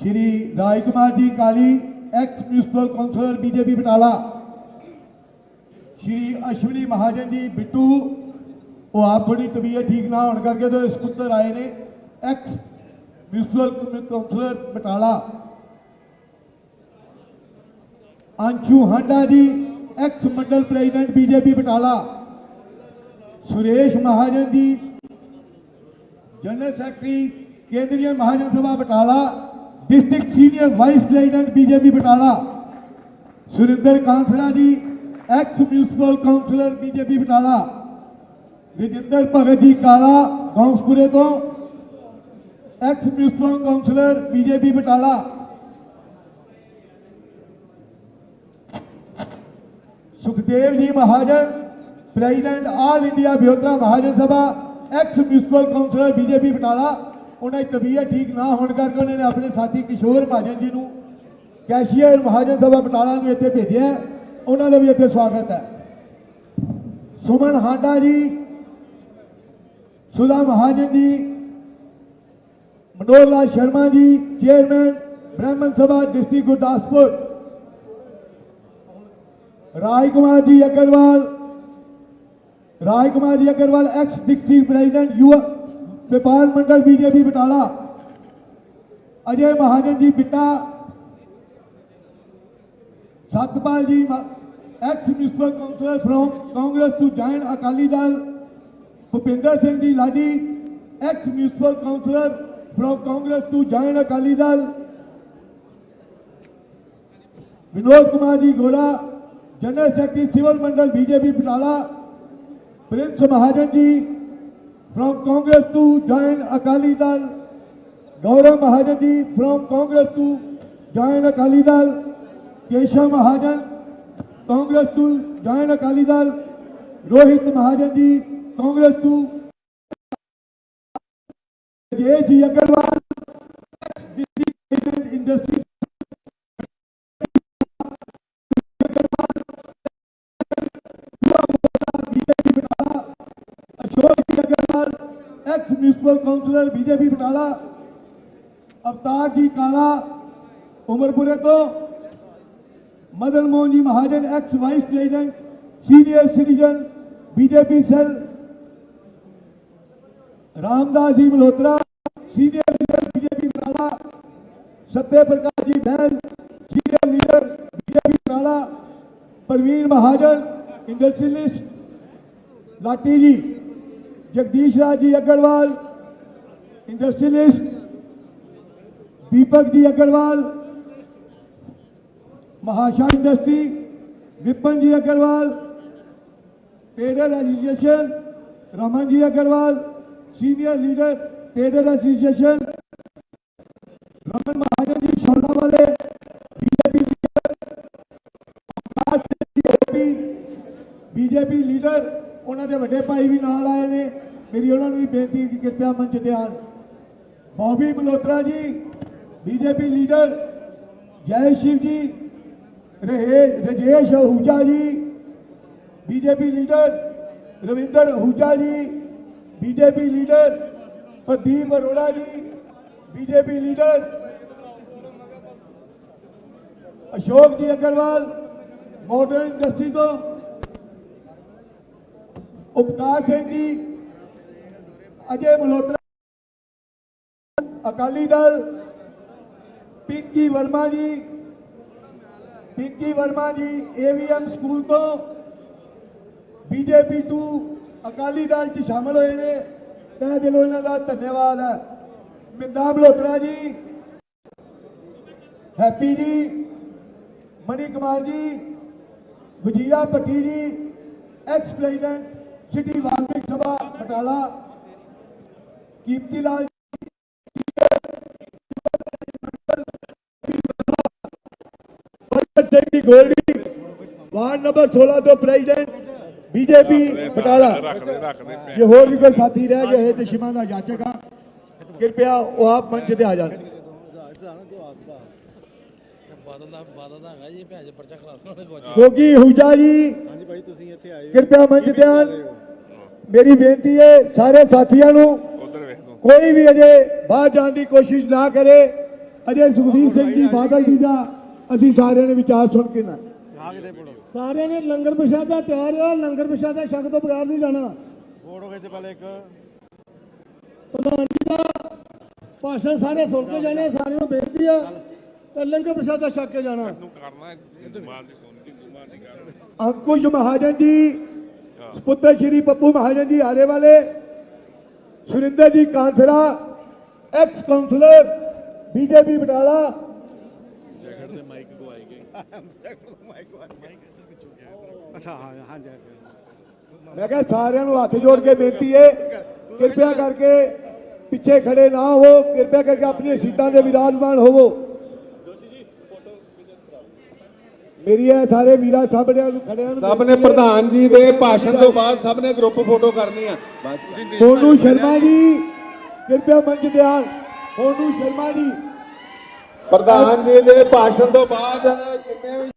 ਸ਼੍ਰੀ Rajkumar ji Kali ex municipal councillor BJP Batala Shri Ashwani Mahajan ji Bittu ਉਹ ਆਪ ਬੜੀ ਤਬੀਅਤ ਠੀਕ ਨਾ ਹੋਣ ਕਰਕੇ ਤੇ ਇਸ ਪੁੱਤਰ ਆਏ ਨੇ ex municipal councillor Batala Anshu Handa ji ex mandal president BJP Batala Suresh Mahajan ji general secretary Kendriya Mahajan Sabha Batala district senior vice president BJP Batala Surendra Kansra ji ex municipal councillor BJP Batala Rajinder Bhagat ji Kala ਗੌਂਸਪੁਰੇ ਤੋਂ ex municipal councillor BJP Batala Sukhdev ji Mahajan president all India ब्योतरा Mahajan Sabha ex municipal councillor BJP Batala ਉਹਨਾਂ ਦੀ ਤਬੀਅਤ ਠੀਕ ਨਾ ਹੋਣ ਕਰਕੇ ਉਹਨਾਂ ਨੇ ਆਪਣੇ ਸਾਥੀ ਕਿਸ਼ੋਰ ਮਹਾਜਨ ਜੀ ਨੂੰ ਕੈਸ਼ੀਅਰ ਮਹਾਜਨ ਸਭਾ ਬਟਾਲਾ ਨੂੰ ਇੱਥੇ ਭੇਜਿਆ ਉਹਨਾਂ ਦਾ ਵੀ ਇੱਥੇ ਸਵਾਗਤ ਹੈ ਸੁਮਨ ਹਾਂਡਾ ਜੀ ਸੁਦਾ ਮਹਾਜਨ ਜੀ Manohar Sharma ji chairman Brahman Sabha district Gurdaspur Raj Kumar ji Agarwal Rai Kumar ji Agarwal ex district president Yuva Vyapar Mandal BJP Batala Ajay Mahajan ji Bitta Satpal ji ex municipal councillor from Congress to join Akali Dal Bhupinder Singh ji Ladi ex municipal councillor from Congress to join Akali Dal Vinod Kumar ji Gola general secretary civil mandal BJP Batala Prince Mahajanji from Congress to join Akali Dal, Gaurav Mahajanji from Congress to join Akali Dal, Keshav Mahajan Congress to join Akali Dal, Rohit Mahajanji Congress to J.G. Agarwal, industry अध्यक्ष municipal councillor BJP Batala Avtar ji Kala उमरपुरे तो Madan Mohan ji Mahajan ex vice president senior citizen BJP cell Ramdas ji Malhotra senior leader BJP Batala Satya Prakash ji Bail senior leader BJP Batala Praveen Mahajan industrialist Lati ji Jagdish Raj ji Agarwal industrialist Deepak ji Agarwal Mahasha industry Vipan ji Agarwal trader association Raman ji Agarwal senior leader trader association Raman Mahajan ji शोला वाले BJP leader BJP leader ਉਹਨਾਂ ਦੇ ਵੱਡੇ ਭਾਈ ਵੀ ਨਾਲ ਆਏ मेरी उन्होंने भी बेनती है कि कृपया मंच से आन बॉबी मल्होत्रा जी बीजेपी लीडर जय शिव जी रहे Rajesh Ahuja ji BJP leader Ravinder Ahuja ji BJP leader Pradeep Arora ji BJP leader Ashok ji Agarwal modern industry तो उपकार सिंह जी ਅਜੇ ਮਲੋਤਰਾ ਅਕਾਲੀ ਦਲ ਪਿੰਕੀ ਵਰਮਾ ਜੀ ਪਿੰਕੀ ਵਰਮਾ ਜੀ ਏਵੀਐਮ ਸਕੂਲ ਤੋਂ ਬੀਜੇਪੀ ਤੋਂ ਅਕਾਲੀ ਦਲ 'ਚ ਸ਼ਾਮਲ ਹੋਏ ਨੇ ਮੈਂ ਦਿਲੋਂ ਇਹਨਾਂ ਦਾ ਧੰਨਵਾਦ ਹੈ ਮਿੰਦਾ ਮਲੋਤਰਾ ਜੀ ਹੈਪੀ ਜੀ ਮਨੀ ਕੁਮਾਰ ਜੀ ਵਜੀਆ ਪੱਟੀ ਜੀ X president city Kimti Lal Singh ਦੀ ਗੋਲਡੀ ਵਾਰਡ ਨੰਬਰ 16 ਤੋਂ ਪ੍ਰੈਜ਼ੀਡੈਂਟ ਬੀਜੇਪੀ ਬਟਾਲਾ ਇਹ ਹੋਰ ਵੀ ਕੋਈ ਸਾਥੀ ਰਹਿ ਗਏ ਤੇ ਸ਼ਿਮਾ ਦਾ ਜਾਚਕ ਆ ਕਿਰਪਿਆ ਉਹ ਆਪ ਮੰਚ ਤੇ ਆ ਜਾਣ ਕਿਉਂਕਿ ਹੁਜਾ ਜੀ ਹਾਂਜੀ ਭਾਈ ਤੁਸੀਂ ਇੱਥੇ ਆਏ ਕਿਰਪਿਆ ਮੰਚ ਤੇ ਆਣ ਮੇਰੀ ਬੇਨਤੀ ਹੈ ਸਾਰੇ ਸਾਥੀਆਂ ਨੂੰ ਕੋਈ ਵੀ ਅਜੇ ਬਾਹਰ ਜਾਣ ਦੀ ਕੋਸ਼ਿਸ਼ ਨਾ ਕਰੇ ਅਜੇ ਸੁਖਦੀਪ ਸਿੰਘ ਜੀ ਬਾਦਲ ਜੀ ਦਾ ਅਸੀਂ ਸਾਰਿਆਂ ਨੇ ਵਿਚਾਰ ਸੁਣ ਕੇ ਨਾ ਸਾਰਿਆਂ ਨੇ ਲੰਗਰ ਪ੍ਰਸ਼ਾਦਾ ਤਿਆਰ ਹੋ ਲੰਗਰ ਪ੍ਰਸ਼ਾਦਾ ਸ਼ੱਕ ਤੋਂ ਬਗਾਰ ਨਹੀਂ ਜਾਣਾ ਫੋਟੋ ਖਿੱਚ ਪਹਿਲੇ ਇੱਕ ਪ੍ਰਧਾਨ ਜੀ ਦਾ ਭਾਸ਼ਣ ਸਾਰੇ ਸੁਣ ਕੇ ਜਾਣੇ ਸਾਰਿਆਂ ਨੂੰ ਬੇਨਤੀ ਆ ਤੇ ਲੰਗਰ ਪ੍ਰਸ਼ਾਦਾ ਛੱਕ ਕੇ ਜਾਣਾ ਅੰਕੁਸ਼ ਮਹਾਜਨ ਜੀ ਪੁੱਤਰ ਸ਼੍ਰੀ ਪੱਪੂ ਮਹਾਜਨ ਜੀ ਆਰੇ ਵਾਲੇ Surinder ji Kansra ex councillor BJP Batala jacket ਦੇ ਮਾਈਕ ਕੋ ਆਈ ਗਈ ਜੈਕਟ ਦਾ ਮਾਈਕ ਕੋ ਮਾਈਕ ਇੱਧਰ ਪਿੱਛੇ ਗਿਆ ਅੱਛਾ ਹਾਂ ਹਾਂ ਜਾ ਮੈਂ ਕਹਿੰਦਾ ਸਾਰਿਆਂ ਨੂੰ ਹੱਥ ਜੋੜ ਕੇ ਬੇਨਤੀ ਹੈ ਕਿਰਪਾ ਕਰਕੇ ਪਿੱਛੇ ਖੜੇ ਨਾ ਹੋ ਕਿਰਪਾ ਕਰਕੇ ਆਪਣੀਆਂ ਸੀਟਾਂ ਦੇ ਵਿਰਾਜਮਾਨ ਹੋਵੋ ਮੇਰੀ ਇਹ ਸਾਰੇ ਵੀਰਾਂ ਸਭ ਨੂੰ ਖੜਿਆ ਨੂੰ ਸਭ ਨੇ ਪ੍ਰਧਾਨ ਜੀ ਦੇ ਭਾਸ਼ਣ ਤੋਂ ਬਾਅਦ ਸਭ ਨੇ ਗਰੁੱਪ ਫੋਟੋ ਕਰਨੀ ਆ ਫੋਟੋ ਸ਼ਰਮਾ ਜੀ ਕਿਰਪਾ ਮੰਚ ਤੇ ਆ ਫੋਟੋ ਸ਼ਰਮਾ ਜੀ ਪ੍ਰਧਾਨ ਜੀ ਦੇ ਭਾਸ਼ਣ ਤੋਂ ਬਾਅਦ ਕਿੰਨੇ ਵੀ